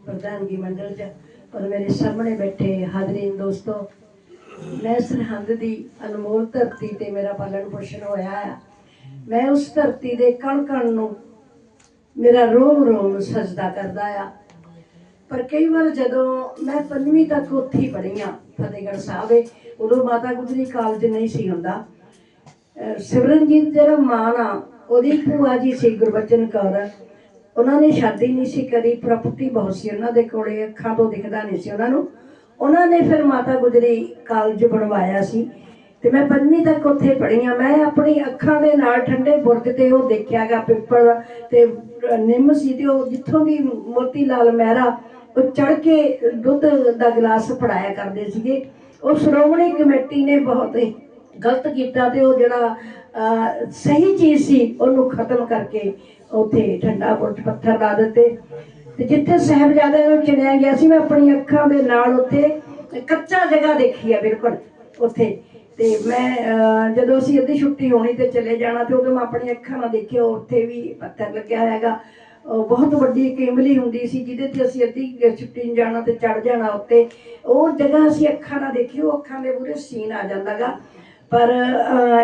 ਪ੍ਰਧਾਨਗੀ ਮੰਡਲ ਚ ਔਰ ਮੇਰੇ ਸਾਹਮਣੇ ਬੈਠੇ ਹਾਜ਼ਰੀਨ ਦੋਸਤੋ, ਮੈਂ ਸਰਹੰਦ ਦੀ ਅਨਮੋਲ ਧਰਤੀ ਤੇ ਮੇਰਾ ਪਾਲਣ ਪੋਸ਼ਣ ਹੋਇਆ ਹੈ ਮੈਂ ਉਸ ਧਰਤੀ ਦੇ ਕਣ ਕਣ ਨੂੰ ਮੇਰਾ ਰੋਮ ਰੋਮ ਸਜਦਾ ਕਰਦਾ ਆ। ਪਰ ਕਈ ਵਾਰ ਜਦੋਂ ਮੈਂ ਪੰਜਵੀਂ ਤੱਕ ਉੱਥੇ ਹੀ ਪੜ੍ਹੀ ਹਾਂ ਫਤਿਹਗੜ੍ਹ ਸਾਹਿਬ ਏ ਉਦੋਂ ਮਾਤਾ ਗੁਜਰੀ ਕਾਲਜ ਨਹੀਂ ਸੀ ਹੁੰਦਾ। ਸਿਮਰਨਜੀਤ ਜਿਹੜਾ ਮਾਂ ਆ, ਉਹਦੀ ਭੂਆ ਜੀ ਸੀ ਗੁਰਬਚਨ ਕੌਰ। ਉਹਨਾਂ ਨੇ ਸ਼ਾਦੀ ਨਹੀਂ ਸੀ ਕਰੀ ਪ੍ਰਾਪਰਟੀ ਬਹੁਤ ਸੀ ਉਹਨਾਂ ਦੇ ਕੋਲੇ, ਅੱਖਾਂ ਤੋਂ ਦਿਖਦਾ ਨਹੀਂ ਸੀ ਉਹਨਾਂ ਨੂੰ। ਉਹਨਾਂ ਨੇ ਫਿਰ ਮਾਤਾ ਗੁਜਰੀ ਕਾਲਜ ਬਣਵਾਇਆ ਸੀ। ਤੇ ਮੈਂ ਪੰਜਵੀਂ ਤੱਕ ਉੱਥੇ ਪੜ੍ਹੀ ਹਾਂ। ਮੈਂ ਆਪਣੀ ਅੱਖਾਂ ਦੇ ਨਾਲ ਠੰਡੇ ਬੁਰਜ ਤੇ ਉਹ ਦੇਖਿਆਗਾ ਪਿੱਪਲ ਤੇ ਨਿੰਮ ਸੀ ਤੇ ਉਹ ਜਿੱਥੋਂ ਦੀ ਮੋਤੀ ਲਾਲ ਮਹਿਰਾ ਉਹ ਚੜ ਕੇ ਦੁੱਧ ਦਾ ਗਲਾਸ ਫੜਾਇਆ ਕਰਦੇ ਸੀਗੇ। ਉਹ ਸ਼੍ਰੋਮਣੀ ਕਮੇਟੀ ਨੇ ਬਹੁਤ ਹੀ ਗਲਤ ਕੀਤਾ ਤੇ ਉਹ ਜਿਹੜਾ ਸਹੀ ਚੀਜ਼ ਸੀ ਉਹਨੂੰ ਖਤਮ ਕਰਕੇ ਉੱਥੇ ਠੰਡਾ ਬੁਰਜ ਪੱਥਰ ਲਾ ਦਿੱਤੇ। ਤੇ ਜਿੱਥੇ ਸਾਹਿਬਜ਼ਾਦਿਆਂ ਨੂੰ ਚਿਣਿਆ ਗਿਆ ਸੀ ਮੈਂ ਆਪਣੀ ਅੱਖਾਂ ਦੇ ਨਾਲ ਉੱਥੇ ਕੱਚਾ ਜਗ੍ਹਾ ਦੇਖੀ ਆ ਬਿਲਕੁਲ ਉੱਥੇ। ਤੇ ਮੈਂ ਅਹ, ਜਦੋਂ ਅਸੀਂ ਅੱਧੀ ਛੁੱਟੀ ਹੋਣੀ ਤੇ ਚਲੇ ਜਾਣਾ ਤੇ ਉਦੋਂ ਮੈਂ ਆਪਣੀ ਅੱਖਾਂ ਨਾਲ ਦੇਖਿਆ ਉੱਥੇ ਵੀ ਪੱਥਰ ਲੱਗਿਆ ਹੈਗਾ। ਬਹੁਤ ਵੱਡੀ ਇੱਕ ਇਮਲੀ ਹੁੰਦੀ ਸੀ ਜਿਹਦੇ ਤੇ ਅਸੀਂ ਅੱਧੀ ਛੁੱਟੀ ਜਾਣਾ ਤੇ ਚੜ ਜਾਣਾ ਉੱਤੇ। ਉਹ ਜਗ੍ਹਾ ਅਸੀਂ ਅੱਖਾਂ ਨਾਲ ਦੇਖੀ ਉਹ ਅੱਖਾਂ ਦੇ ਮੂਹਰੇ ਸੀਨ ਆ ਜਾਂਦਾਗਾ ਪਰ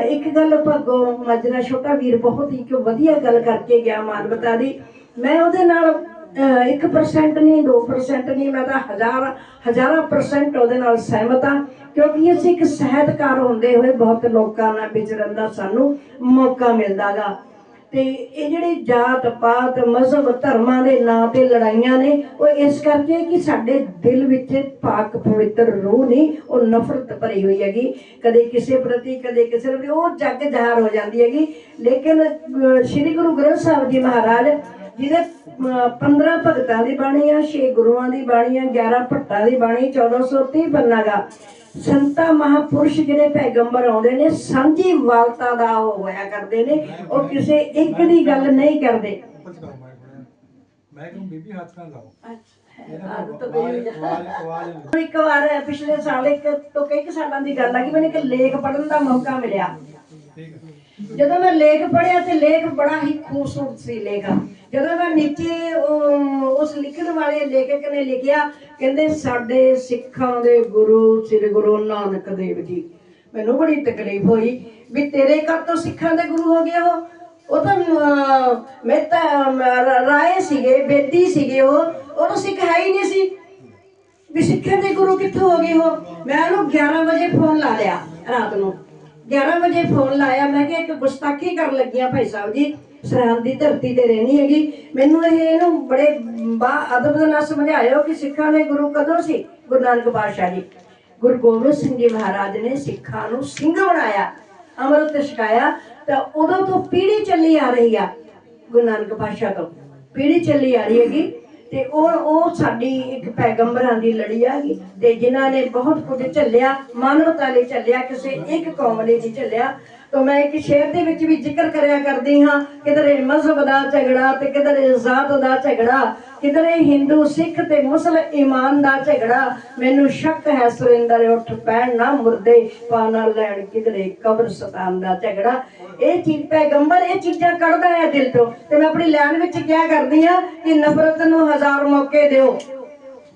ਇੱਕ ਗੱਲ ਭਗੋ ਮਜਰਾ ਛੋਟਾ ਵੀਰ ਬਹੁਤ ਹੀ ਕਿ ਵਧੀਆ ਗੱਲ ਕਰਕੇ ਗਿਆ ਮਾਨਵਤਾ ਦੀ। ਮੈਂ ਉਹਦੇ ਨਾਲ ਅਹ, 1% ਨਹੀਂ 2% ਨਹੀਂ ਮੈਂ ਤਾਂ ਹਜ਼ਾਰ ਹਜ਼ਾਰਾਂ ਪਰਸੈਂਟ ਉਹਦੇ ਨਾਲ ਸਹਿਮਤ ਹਾਂ। ਕਿਉਂਕਿ ਅਸੀਂ ਇੱਕ ਸਾਹਿਤਕਾਰ ਹੁੰਦੇ ਹੋਏ ਬਹੁਤ ਲੋਕਾਂ ਨਾਲ ਵਿਚਰਨ ਦਾ ਸਾਨੂੰ ਮੌਕਾ ਮਿਲਦਾਗਾ ਤੇ ਇਹ ਜਿਹੜੇ ਜਾਤ ਪਾਤ ਮਜ਼ਹਬ ਧਰਮਾਂ ਦੇ ਨਾਂ ਤੇ ਲੜਾਈਆਂ ਨੇ ਉਹ ਇਸ ਕਰਕੇ ਕਿ ਸਾਡੇ ਦਿਲ ਵਿੱਚ ਪਾਕ ਪਵਿੱਤਰ ਰੂਹ ਨਹੀਂ ਉਹ ਨਫ਼ਰਤ ਭਰੀ ਹੋਈ ਹੈਗੀ। ਕਦੇ ਕਿਸੇ ਪ੍ਰਤੀ ਕਦੇ ਕਿਸੇ ਪ੍ਰਤੀ ਉਹ ਜੱਗ ਜ਼ਾਹਰ ਹੋ ਜਾਂਦੀ ਹੈਗੀ। ਲੇਕਿਨ ਸ੍ਰੀ ਗੁਰੂ ਗ੍ਰੰਥ ਸਾਹਿਬ ਜੀ ਮਹਾਰਾਜ ਜਿਹਦੇ ਅਹ, 15 ਭਗਤਾਂ ਦੀ ਬਾਣੀ ਆ 6 ਗੁਰੂਆਂ ਦੀ ਬਾਣੀ ਆ 11 ਭੱਟਾਂ ਦੀ ਬਾਣੀ 1430 ਪੰਨਾਗਾ ਸੰਤਾ ਮਹਾਪੁਰਸ਼ ਜਿਹੜੇ ਪੈਗੰਬਰ ਆਉਂਦੇ ਨੇ ਸਾਂਝੀ ਵਾਲਤਾ ਦਾ ਉਹ ਹੋਇਆ ਕਰਦੇ ਨੇ ਉਹ ਕਿਸੇ ਇੱਕ ਦੀ ਗੱਲ ਨਹੀਂ ਕਰਦੇ। ਮੈਂ ਕਹਿੰਦਾ ਬੀਬੀ ਹੱਥ ਨਾਲ ਲਾਓ। ਆਵਾਜ਼ ਇੱਕ ਵਾਰ ਪਿਛਲੇ ਸਾਲ ਇੱਕ ਤੋਂ ਕਈ ਸਾਲਾਂ ਦੀ ਗੱਲ ਆ ਕਿ ਮੈਨੂੰ ਇੱਕ ਲੇਖ ਪੜ੍ਹਨ ਦਾ ਮੌਕਾ ਮਿਲਿਆ। ਜਦੋਂ ਮੈਂ ਲੇਖ ਪੜ੍ਹਿਆ ਤੇ ਲੇਖ ਬੜਾ ਹੀ ਖੂਬਸੂਰਤ ਸੀ ਲੇਖ। ਜਦੋਂ ਮੈਂ ਨੀਚੇ ਉਹ- ਉਸ ਲਿਖਣ ਵਾਲੇ ਲੇਖਕ ਨੇ ਲਿਖਿਆ ਕਹਿੰਦੇ ਸਾਡੇ ਸਿੱਖਾਂ ਦੇ ਗੁਰੂ ਸ੍ਰੀ ਗੁਰੂ ਨਾਨਕ ਦੇਵ ਜੀ। ਮੈਨੂੰ ਬੜੀ ਤਕਲੀਫ ਹੋਈ ਵੀ ਤੇਰੇ ਘਰ ਤੋਂ ਸਿੱਖਾਂ ਦੇ ਗੁਰੂ ਹੋ ਗਏ ਉਹ। ਉਹ ਤਾਂ ਅਹ, ਰਾਏ ਸੀਗੇ ਬੇਦੀ ਸੀਗੇ ਉਹ। ਉਹ ਤਾਂ ਸਿੱਖ ਹੈ ਹੀ ਨਹੀਂ ਸੀ। ਵੀ ਸਿੱਖਾਂ ਦੇ ਗੁਰੂ ਕਿੱਥੋਂ ਹੋ ਗਏ ਹੋ ਮੈਂ ਉਹਨੂੰ 11 ਵਜੇ ਫੋਨ ਲਾ ਲਿਆ ਰਾਤ ਨੂੰ। 11 ਵਜੇ ਫੋਨ ਲਾਇਆ, ਮੈਂ ਕਿਹਾ ਇੱਕ ਗੁਸਤਾਖੀ ਕਰਨ ਲੱਗੀਆਂ ਭਾਈ ਸਾਹਿਬ ਜੀ। ਸਰਹੰਦ ਦੀ ਧਰਤੀ ਤੇ ਰਹਿਣੀ ਹੈਗੀ। ਮੈਨੂੰ ਇਹ, ਇਹਨੂੰ ਬੜੇ ਬਾ, ਅਦਬ ਨਾਲ ਸਮਝਾਇਓ ਕਿ ਸਿੱਖਾਂ ਦੇ ਗੁਰੂ ਕਦੋਂ ਸੀ? ਗੁਰੂ ਨਾਨਕ ਪਾਤਸ਼ਾਹ ਜੀ। ਗੁਰੂ ਗੋਬਿੰਦ ਸਿੰਘ ਜੀ ਮਹਾਰਾਜ ਨੇ ਸਿੱਖਾਂ ਨੂੰ ਸਿੰਘ ਬਣਾਇਆ, ਅੰਮ੍ਰਿਤ ਛਕਾਇਆ, ਤਾਂ ਉਦੋਂ ਤੋਂ ਪੀੜੀ ਚੱਲੀ ਆ ਰਹੀ ਆ। ਗੁਰੂ ਨਾਨਕ ਪਾਤਸ਼ਾਹ ਤੋਂ ਪੀੜੀ ਚੱਲੀ ਆ ਰਹੀ ਹੈਗੀ। ਤੇ ਉਹ ਉਹ ਸਾਡੀ ਇੱਕ ਪੈਗੰਬਰਾਂ ਦੀ ਲੜੀ ਆ ਗਈ ਤੇ ਜਿਨ੍ਹਾਂ ਨੇ ਬਹੁਤ ਕੁਝ ਝੱਲਿਆ ਮਾਨਵਤਾ ਲਈ ਝੱਲਿਆ, ਕਿਸੇ ਇੱਕ ਕੌਮ ਲਈ ਨਹੀਂ ਝੱਲਿਆ। ਤਾਂ ਮੈਂ ਇੱਕ ਸ਼ੇਰ ਦੇ ਵਿੱਚ ਵੀ ਜ਼ਿਕਰ ਕਰਿਆ ਕਰਦੀ ਹਾਂ, ਕਿਧਰੇ ਮਜ਼ਹਬ ਦਾ ਝਗੜਾ ਤੇ ਕਿਧਰੇ ਜ਼ਾਤ ਦਾ ਝਗੜਾ। ਕਿਧਰੇ ਹਿੰਦੂ, ਸਿੱਖ ਤੇ ਮੁਸਲਮਾਨ ਦਾ ਝਗੜਾ, ਮੈਨੂੰ ਸ਼ੱਕ ਹੈ ਸੁਰਿੰਦਰ, ਉੱਠ ਪੈਣ ਨਾ ਮੁਰਦੇ, ਪਾ ਨਾ ਲੈਣ ਕਿਧਰੇ ਕਬਰ ਸਤਾਨ ਦਾ ਝਗੜਾ। ਇਹ ਚੀਜ਼ ਪੈਗੰਬਰ ਇਹ ਚੀਜ਼ਾਂ ਕੱਢਦਾ ਹੈ ਦਿਲ ਤੋਂ। ਤੇ ਮੈਂ ਆਪਣੀ ਲੈਣ ਵਿੱਚ ਕਿਹਾ ਕਰਦੀ ਹਾਂ ਕਿ ਨਫ਼ਰਤ ਨੂੰ ਹਜ਼ਾਰ ਮੌਕੇ ਦਿਓ।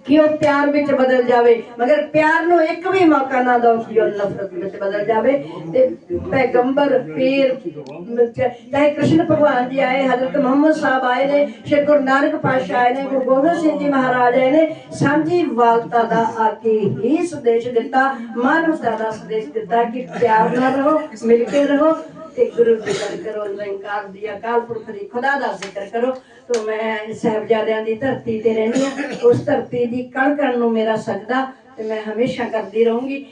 ਕਿ ਉਹ ਪਿਆਰ ਵਿੱਚ ਬਦਲ ਜਾਵੇ। ਮਗਰ ਪਿਆਰ ਨੂੰ ਇੱਕ ਵੀ ਮੌਕਾ ਨਾ ਦਿਓ ਕਿ ਉਹ ਨਫ਼ਰਤ ਵਿੱਚ ਬਦਲ ਜਾਵੇ। ਤੇ ਪੈਗੰਬਰ, ਪੀਰ ਚਾਹੇ ਕ੍ਰਿਸ਼ਨ ਭਗਵਾਨ ਜੀ ਆਏ, ਹਜ਼ਰਤ ਮੁਹੰਮਦ ਸਾਹਿਬ ਆਏ ਨੇ, ਸ਼੍ਰੀ ਗੁਰੂ ਨਾਨਕ ਪਾਤਸ਼ਾਹ ਆਏ ਨੇ, ਗੁਰੂ ਗੋਬਿੰਦ ਸਿੰਘ ਜੀ ਮਹਾਰਾਜ ਆਏ ਨੇ, ਸਾਂਝੀ ਵਾਲਤਾ ਦਾ ਆ ਕੇ ਹੀ ਸੰਦੇਸ਼ ਦਿੱਤਾ, ਮਾਨਵਤਾ ਦਾ ਸੰਦੇਸ਼ ਦਿੱਤਾ ਕਿ ਪਿਆਰ ਨਾਲ ਰਹੋ, ਮਿਲ ਕੇ ਰਹੋ। ਤੇ ਗੁਰੂ ਦੀ ਗੱਲ ਕਰੋ ਨਿਰੰਕਾਰ ਦੀ ਅਕਾਲ ਪੁਰਖ ਦੀ, ਖੁਦਾ ਦਾ ਜ਼ਿਕਰ ਕਰੋ। ਤੋ ਮੈਂ ਸਾਹਿਬਜ਼ਾਦਿਆਂ ਦੀ ਧਰਤੀ ਤੇ ਰਹਿੰਦੀ ਹਾਂ। ਉਸ ਧਰਤੀ ਦੀ ਕਣ ਨੂੰ ਮੇਰਾ ਸਜਦਾ ਤੇ ਮੈਂ ਹਮੇਸ਼ਾ ਕਰਦੀ ਰਹੂੰਗੀ।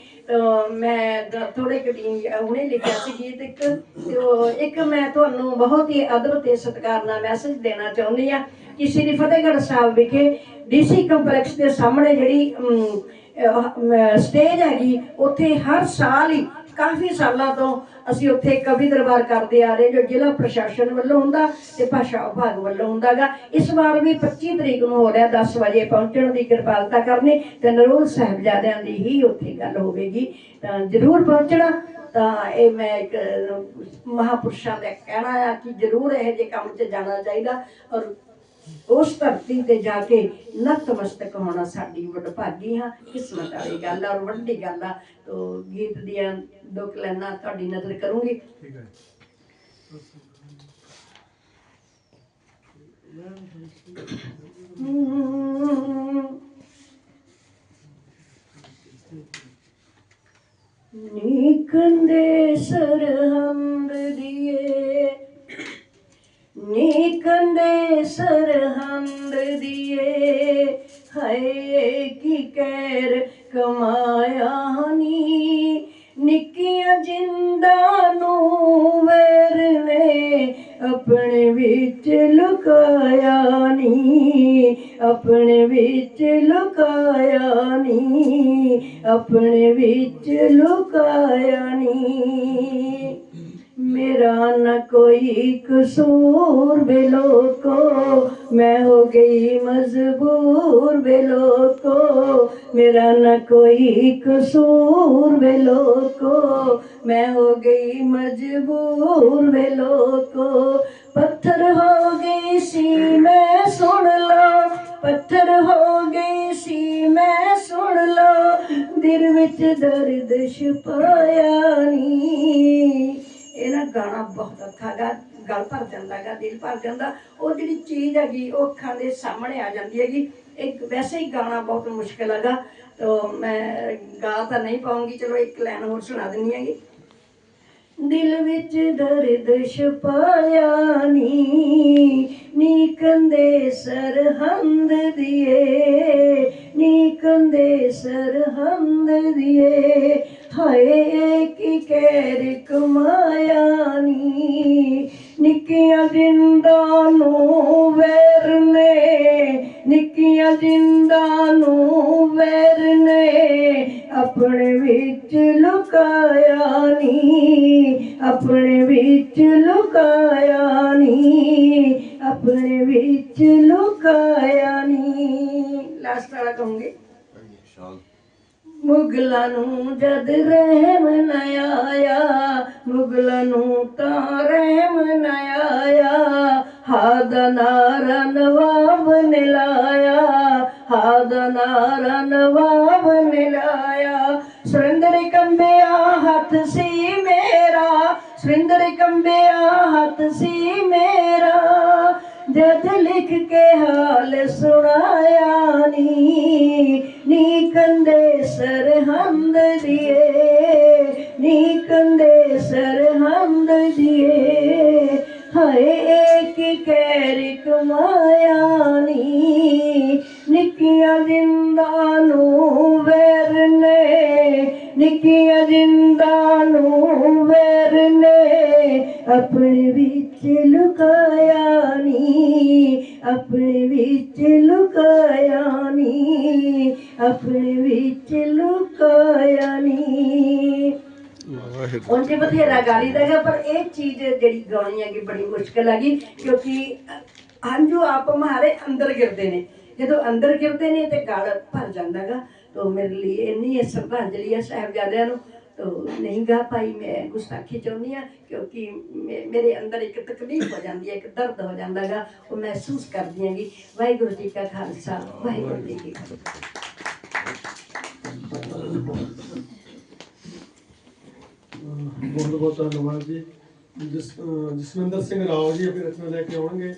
ਮੈਂ ਥੋੜੇ ਕੁ ਦਿਨ ਲਿਖਿਆ ਸੀ ਗੀਤ ਇੱਕ। ਇੱਕ ਮੈਂ ਤੁਹਾਨੂੰ ਬਹੁਤ ਹੀ ਅਦਬ ਤੇ ਸਤਿਕਾਰ ਨਾਲ ਮੈਸੇਜ ਦੇਣਾ ਚਾਹੁੰਦੀ ਆ ਕਿ ਸ੍ਰੀ ਫਤਿਹਗੜ੍ਹ ਸਾਹਿਬ ਵਿਖੇ ਡੀਸੀ ਕੰਪਲੈਕਸ ਦੇ ਸਾਹਮਣੇ ਜਿਹੜੀ ਸਟੇਜ ਹੈਗੀ, ਉੱਥੇ ਹਰ ਸਾਲ ਹੀ ਕਾਫੀ ਸਾਲਾਂ ਤੋਂ ਅਸੀਂ ਉੱਥੇ ਕਵੀ ਦਰਬਾਰ ਕਰਦੇ ਆ ਰਹੇ ਜੋ ਜ਼ਿਲ੍ਹਾ ਪ੍ਰਸ਼ਾਸਨ ਵੱਲੋਂ ਹੁੰਦਾ ਤੇ ਭਾਸ਼ਾ ਵਿਭਾਗ ਵੱਲੋਂ ਹੁੰਦਾਗਾ। ਇਸ ਵਾਰ ਵੀ 25 ਤਰੀਕ ਨੂੰ ਹੋ ਰਿਹਾ 10 ਵਜੇ ਪਹੁੰਚਣ ਦੀ ਕਿਰਪਾਲਤਾ ਕਰਨੀ ਤੇ ਨਰੋਲ ਸਾਹਿਬਜ਼ਾਦਿਆਂ ਦੀ ਹੀ ਉੱਥੇ ਗੱਲ ਹੋਵੇਗੀ। ਤਾਂ ਜ਼ਰੂਰ ਪਹੁੰਚਣਾ। ਤਾਂ ਇਹ ਮੈਂ ਇੱਕ ਅਹ, ਮਹਾਪੁਰਸ਼ਾਂ ਦਾ ਕਹਿਣਾ ਆ ਕਿ ਜ਼ਰੂਰ ਇਹ ਜੇ ਕੰਮ 'ਚ ਜਾਣਾ ਚਾਹੀਦਾ ਔਰ ਉਸ ਧਰਤੀ ਤੇ ਜਾ ਕੇ ਨਤਮਸਤਕ ਹੋਣਾ ਸਾਡੀ ਵਡਭਾਗੀ ਹਾਂ ਕਿਸਮਤ ਵਾਲੀ ਗੱਲ ਆ ਔਰ ਵੱਡੀ ਗੱਲ ਆ। ਤੋ ਗੀਤ ਦੀਆਂ ਦੋ ਕਲੈਨਾਂ ਤੁਹਾਡੀ ਨਜ਼ਰ ਕਰੂੰਗੀ। ਠੀਕ ਹੈ। ਨੀਕੰਦੇ ਸਰਹੰਦ ਦੀਏ। ਨੀ ਨੀਕੰਦੇ ਸਰਹੰਦ ਦੀਏ, ਹਾਏ ਕੀ ਕਹਿਰ ਕਮਾਇਆ ਨੀ ਨਿੱਕੀਆਂ ਜਿੰਦਾਂ ਨੂੰ ਵੈਰ ਨੇ ਆਪਣੇ ਵਿੱਚ ਲੁਕਾਇਆ ਨੀ, ਆਪਣੇ ਵਿੱਚ ਲੁਕਾਇਆ ਨੀ, ਆਪਣੇ ਵਿੱਚ ਲੁਕਾਇਆ ਨੀ। मेरा न कोई कसूर बे को। मैं हो गई मजबूर बेलो को। मेरा न कोई कसूर बे को। मैं हो गई मजबूर बेलो को। पत्थर हो गई सी, मैं सुन लो। पत्थर हो गई सी, मैं सुन लो। दिल विच दर्द छुपाया नी। ਇਹ ਗਾਣਾ ਬਹੁਤ ਅੱਖਾਂ ਗਾ, ਗਲ ਭਰ ਜਾਂਦਾ ਗਾ, ਦਿਲ ਭਰ ਜਾਂਦਾ। ਉਹ ਜਿਹੜੀ ਚੀਜ਼ ਹੈਗੀ, ਉਹ ਅੱਖਾਂ ਦੇ ਸਾਹਮਣੇ ਆ ਜਾਂਦੀ ਹੈਗੀ। ਇੱਕ ਵੈਸੇ ਹੀ ਗਾਣਾ ਬਹੁਤ ਮੁਸ਼ਕਿਲ ਹੈਗਾ। ਤੋ ਮੈਂ ਗਾ ਤਾਂ ਨਹੀਂ ਪਾਉਂਗੀ, ਚਲੋ ਇੱਕ ਲਾਈਨ ਹੋਰ ਸੁਣਾ ਦਿੰਨੀ ਹੈਗੀ। ਦਿਲ ਵਿੱਚ ਦਰਦ ਛਪਾਇਆ ਨੀ ਨੀ ਕੰਦੇ ਸਰਹੰਦ ਦੀਏ ਨੀ ਕੰਦੇ ਸਰਹੰਦ ਦੀਏ। ਹਾਏ ਕੀ ਕਹਿਰ ਕਮਾਇਆ ਨੀ। ਨਿੱਕੀਆਂ ਜਿੰਦਾਂ ਨੂੰ ਵੈਰ ਨੇ। ਨਿੱਕੀਆਂ ਜਿੰਦਾਂ ਨੂੰ ਵੈਰ ਨੇ। ਆਪਣੇ ਵਿੱਚ ਲੁਕਾਇਆ ਨੀ। ਆਪਣੇ ਵਿੱਚ ਲੁਕਾਇਆ ਨੀ। ਆਪਣੇ ਵਿੱਚ ਲੁਕਾਇਆ ਨੀ। ਲਾਸਟ ਵਾਲਾ ਕਹੂੰਗੀ। ਮੁਗਲਾਂ ਨੂੰ ਜਦ ਰਹਿਮ ਨ ਆਇਆ, ਮੁਗਲਾਂ ਨੂੰ ਤਾਂ ਰਹਿਮ ਨ ਆਇਆ। ਹਾਦ ਨਾਰਾ ਨਵਾਬ ਨੇ ਲਾਇਆ, ਹਾਦ ਨਾਰਾ ਨਵਾਬ ਨੇ ਲਾਇਆ। ਸੁਰਿੰਦਰ ਕੰਬਿਆ ਹੱਥ ਸੀ ਮੇਰਾ, ਸੁਰਿੰਦਰ ਕੰਬਿਆ ਹੱਥ ਸੀ ਮੇਰਾ। ਜਦ ਲਿਖ ਕੇ ਹਾਲ ਸੁਣਾਇਆ ਨੀ ਨੀ ਕੰਦੇ ਸਰਹੰਦ ਦੀਏ, ਨੀ ਕੰਦੇ ਸਰਹੰਦ ਦੀਏ। ਹਾਏ ਕੀ ਕਹਿਰ ਕਮਾਇਆ ਨੀ, ਨਿੱਕੀਆਂ ਜਿੰਦਾ ਨੂੰ ਵੈਰ ਨੇ ਨਿੱਕੀਆਂ ਜਿੰਦਾ ਨੂੰ ਵੈਰ ਨੇ ਆਪਣੇ ਵੀ ਲੁਕਾਇਆ ਨੀ ਆਪਣੇ ਵਿੱਚ ਲੁਕਾਇਆ ਨੀ ਆਪਣੇ ਵਿੱਚ ਲੁਕਾਇਆ ਨੀ। ਉਂਝ ਬਥੇਰਾ ਗਾਲੀ ਦਾ ਹੈਗਾ ਪਰ ਇਹ ਚੀਜ਼ ਜਿਹੜੀ ਗਾਉਣੀ ਹੈਗੀ ਬੜੀ ਮੁਸ਼ਕਲ ਹੈਗੀ ਕਿਉਂਕਿ ਹੰਝੂ ਆਪ ਮਾਰੇ ਅੰਦਰ ਗਿਰਦੇ ਨੇ। ਜਦੋਂ ਅੰਦਰ ਗਿਰਦੇ ਨੇ ਤੇ ਗਲ ਭਰ ਜਾਂਦਾਗਾ ਤੋ ਮੇਰੇ ਲਈ ਇੰਨੀ ਸ਼ਰਧਾਂਜਲੀ ਹੈ ਸਾਹਿਬਜ਼ਾਦਿਆਂ ਨੂੰ। ਤੋ ਨਹੀਂ ਗਾ ਪਾਈ, ਮੈਂ ਗੁਸਤਾਖੀ ਚਾਹੁੰਦੀ ਆ ਕਿਉਂਕਿ ਮੇਰੇ ਅੰਦਰ ਇੱਕ ਤਕਲੀਫ ਹੋ ਜਾਂਦੀ ਹੈ, ਇੱਕ ਦਰਦ ਹੋ ਜਾਂਦਾਗਾ ਉਹ ਮਹਿਸੂਸ ਕਰਦੀ ਆਂਗੀ ਵਾਹਿਗੁਰੂ ਜੀ ਕਾ ਖਾਲਸਾ, ਵਾਹਿਗੁਰੂ ਜੀ ਕੀ ਬਹੁਤ ਬਹੁਤ ਧੰਨਵਾਦ ਜੀ। ਜਸਵਿੰਦਰ ਸਿੰਘ ਰਾਓ ਜੀ ਆਪਣੀ ਰਚਨਾ ਲੈ ਕੇ ਆਉਣਗੇ।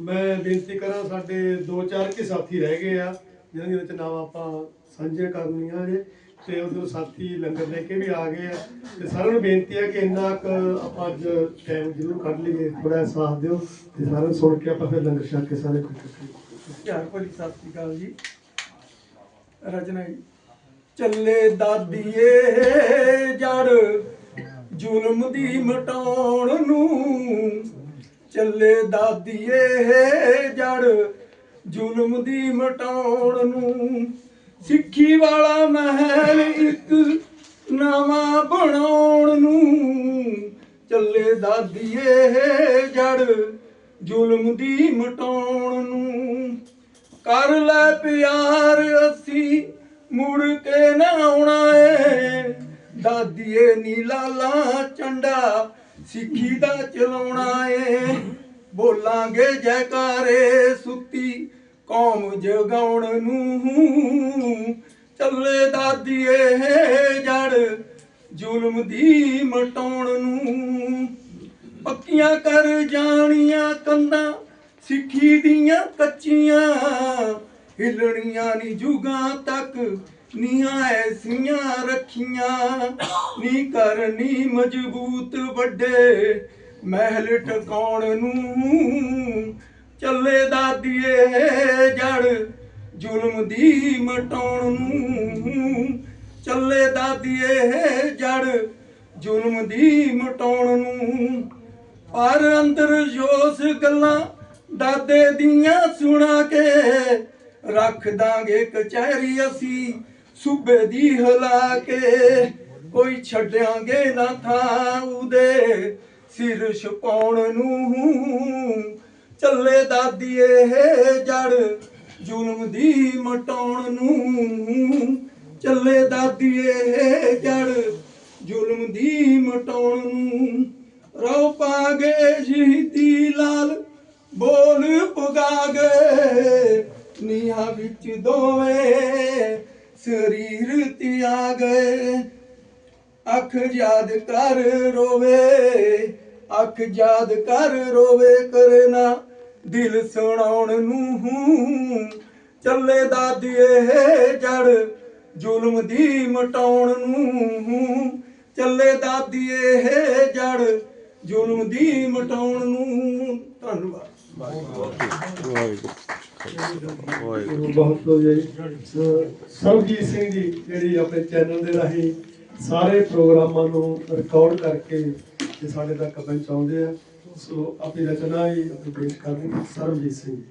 ਮੈਂ ਬੇਨਤੀ ਕਰਾਂ, ਸਾਡੇ 2-4 ਕੇ ਸਾਥੀ ਰਹਿ ਗਏ ਆ ਜਿਹਨਾਂ ਦੇ ਵਿੱਚ ਨਾਮ ਆਪਾਂ ਸਾਂਝੇ ਕਰਨੀਆਂ ਜੇ ਤੇ ਉਧਰ ਸਾਥੀ ਲੰਗਰ ਲੈ ਕੇ ਵੀ ਆ ਗਏ ਆ। ਤੇ ਸਾਰਿਆਂ ਨੂੰ ਬੇਨਤੀ ਹੈ ਕਿ ਇੰਨਾ ਕ ਆਪਾਂ ਅੱਜ ਟਾਈਮ ਜ਼ਰੂਰ ਕੱਢ ਲਈਏ ਥੋੜਾ ਸਾਥ ਦਿਓ ਤੇ ਸਾਰਿਆਂ ਨੂੰ ਸੁਣ ਕੇ ਆਪਾਂ ਫਿਰ ਲੰਗਰ ਛਕ ਕੇ ਸਾਰੇ ਖੁਸ਼ ਕਰੀਏ ਪਿਆਰ ਭਰੀ ਸਤਿ ਸ੍ਰੀ ਅਕਾਲ ਜੀ। ਰਚਨਾ ਜੀ। ਚੱਲੇ ਦਾਦੀਏ, ਜੜ ਜ਼ੁਲਮ ਦੀ ਮਟਾਉਣ ਨੂੰ। ਚੱਲੇ ਦਾਦੀਏ, ਜੜ ਜ਼ੁਲਮ ਦੀ ਮਟਾਉਣ ਨੂੰ। ਸਿੱਖੀ ਵਾਲਾ ਮਹਿਲ ਇੱਕ ਨਵਾਂ ਬਣਾਉਣ ਨੂੰ ਚੱਲੇ ਦਾਦੀਏ ਜੜ ਜ਼ੁਲਮ ਦੀ ਮਟਾਉਣ ਨੂੰ। ਕਰ ਲੈ ਪਿਆਰ ਅਸੀਂ, ਮੁੜ ਕੇ ਨਾ ਆਉਣਾ ਏ ਦਾਦੀਏ ਨੀ ਲਾਲਾ ਚੰਡਾ ਸਿੱਖੀ ਦਾ ਚਲਾਉਣਾ ਏ ਬੋਲਾਂਗੇ ਜੈਕਾਰੇ ਸੁੱਤੀ ਕੌਮ ਜਗਾਉਣ ਨੂੰ। ਚੱਲੇ ਦਾਦੀਏ, ਜੜ ਜ਼ੁਲਮ ਦੀ ਮਟਾਉਣ ਨੂੰ। ਪੱਕੀਆਂ ਕਰ ਜਾਣੀਆਂ ਕੰਧਾਂ, ਸਿੱਖੀ ਦੀਆਂ ਕੱਚੀਆਂ। ਹਿਲਣੀਆਂ ਨੀ ਜੁਗਾਂ ਤੱਕ ਨੀਆਂ ਐਸੀਆਂ ਰੱਖੀਆਂ। ਨੀ ਕਰਨੀ ਮਜ਼ਬੂਤ ਵੱਡੇ, ਮਹਿਲ ਟਿਕਾਉਣ ਨੂੰ। ਚੱਲੇ ਦਾਦੀਏ ਜੜ, ਜ਼ੁਲਮ ਦੀ ਮਟਾਉਣ ਨੂੰ। ਚੱਲੇ ਦਾਦੀਏ ਜੜ, ਜ਼ੁਲਮ ਦੀ ਮਟਾਉਣ ਨੂੰ। ਪਰ ਅੰਦਰ ਜੋਸ ਗੱਲਾਂ ਦਾਦੇ ਦੀਆਂ ਸੁਣਾ ਕੇ ਰੱਖ ਦਾਂਗੇ ਕਚਹਿਰੀ ਅਸੀਂ ਸੂਬੇ ਦੀ ਹਿਲਾ ਕੇ। ਕੋਈ ਛੱਡਾਂਗੇ ਨਾ ਥਾਂ ਉਹਦੇ ਸਿਰ ਛਪਾਉਣ ਨੂੰ। ਚੱਲੇ ਦਾਦੀ ਦਾਦੀਏ ਜੜ, ਜ਼ੁਲਮ ਦੀ ਮਟਾਉਣ ਨੂੰ। ਚੱਲੇ ਦਾਦੀ ਦਾਦੀਏ ਜੜ, ਜ਼ੁਲਮ ਦੀ ਮਟਾਉਣ ਨੂੰ। ਰੋ ਪਾਗੇ ਸ਼ਹੀਦੀ ਲਾਲ, ਬੋਲ ਪੁਗਾ ਗਏ ਨੀਹਾਂ ਵਿੱਚ ਦੋਵੇਂ ਸਰੀਰ ਤਿਆ ਗਏ ਅੱਖ ਯਾਦ ਕਰ ਰੋਵੇ, ਅੱਖ ਯਾਦ ਕਰ ਰੋਵੇ ਕਰਨਾ। ਦਿਲ ਸੁਣਾਉਣ ਨੂੰ। ਚੱਲੇ ਦਾਦੀਏ, ਜੜ ਜ਼ੁਲਮ ਦੀ ਮਟਾਉਣ ਨੂੰ। ਚੱਲੇ ਦਾਦੀਏ, ਜੜ ਜ਼ੁਲਮ ਦੀ ਮਟਾਉਣ ਨੂੰ। ਧੰਨਵਾਦ। ਬਹੁਤ ਬਹੁਤ ਜੀ ਸਰਬਜੀਤ ਸਿੰਘ ਜੀ, ਜਿਹੜੀ ਆਪਣੇ ਚੈਨਲ ਦੇ ਰਾਹੀਂ ਸਾਰੇ ਪ੍ਰੋਗਰਾਮਾਂ ਨੂੰ ਰਿਕਾਰਡ ਕਰਕੇ ਤੇ ਸਾਡੇ ਤੱਕ ਪਹੁੰਚਾਉਂਦੇ ਆ। ਸੋ ਆਪਣੀ ਰਚਨਾ ਹੀ ਪੇਸ਼ ਕਰਨ ਸਰਬਜੀਤ ਸਿੰਘ ਜੀ।